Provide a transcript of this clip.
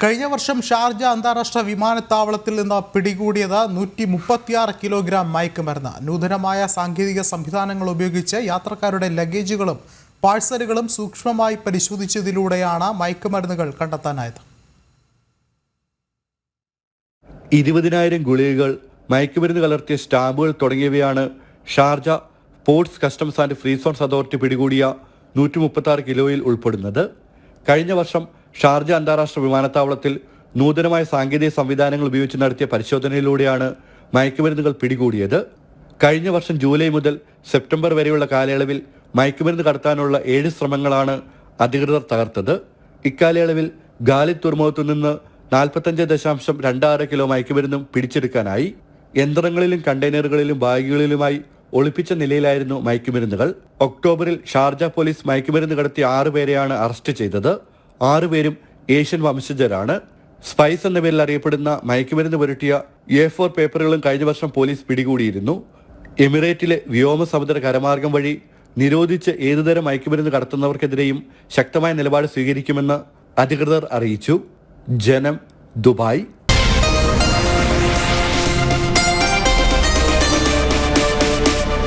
കഴിഞ്ഞ വർഷം ഷാർജ അന്താരാഷ്ട്ര വിമാനത്താവളത്തിൽ നിന്ന് പിടികൂടിയത് നൂറ്റി മുപ്പത്തിയാറ് കിലോഗ്രാം മയക്കുമരുന്ന് നൂതനമായ സാങ്കേതിക സംവിധാനങ്ങൾ ഉപയോഗിച്ച് യാത്രക്കാരുടെ ലഗേജുകളും പാഴ്സലുകളും സൂക്ഷ്മമായി പരിശോധിച്ചതിലൂടെയാണ് മയക്കുമരുന്നുകൾ കണ്ടെത്താനായത്. ഇരുപതിനായിരം ഗുളികകൾ മയക്കുമരുന്ന് കലർത്തിയ സ്റ്റാമ്പുകൾ തുടങ്ങിയവയാണ് Sharjah ports customs and free zones authority പിടികൂടിയ നൂറ്റി കിലോയിൽ ഉൾപ്പെടുന്നത്. കഴിഞ്ഞ വർഷം ഷാർജ അന്താരാഷ്ട്ര വിമാനത്താവളത്തിൽ നൂതനമായ സാങ്കേതിക സംവിധാനങ്ങൾ ഉപയോഗിച്ച് നടത്തിയ പരിശോധനയിലൂടെയാണ് മയക്കുമരുന്നുകൾ പിടികൂടിയത്. കഴിഞ്ഞ വർഷം ജൂലൈ മുതൽ സെപ്റ്റംബർ വരെയുള്ള കാലയളവിൽ മയക്കുമരുന്ന് കടത്താനുള്ള ഏഴ് ശ്രമങ്ങളാണ് അധികൃതർ തകർത്തത്. ഇക്കാലയളവിൽ ഗാലി തുറമുഖത്തു നിന്ന് നാൽപ്പത്തഞ്ച് ദശാംശം രണ്ടാറ് കിലോ മയക്കുമരുന്നും പിടിച്ചെടുക്കാനായി യന്ത്രങ്ങളിലും കണ്ടെയ്നറുകളിലും ബാഗുകളിലുമായി ഒളിപ്പിച്ച നിലയിലായിരുന്നു മയക്കുമരുന്നുകൾ. ഒക്ടോബറിൽ ഷാർജ പോലീസ് മയക്കുമരുന്ന് കടത്തിയ ആറുപേരെയാണ് അറസ്റ്റ് ചെയ്തത്. ആറുപേരും ഏഷ്യൻ വംശജരാണ്. സ്പൈസ് എന്ന പേരിൽ അറിയപ്പെടുന്ന മയക്കുമരുന്ന് പുരട്ടിയ എ ഫോർ പേപ്പറുകളും കഴിഞ്ഞ വർഷം പോലീസ് പിടികൂടിയിരുന്നു. എമിറേറ്റിലെ വ്യോമ സമുദ്ര കരമാർഗം വഴി നിരോധിച്ച് ഏതുതരം മയക്കുമരുന്ന് കടത്തുന്നവർക്കെതിരെയും ശക്തമായ നിലപാട് സ്വീകരിക്കുമെന്ന് അധികൃതർ അറിയിച്ചു. ജനം ദുബായ്.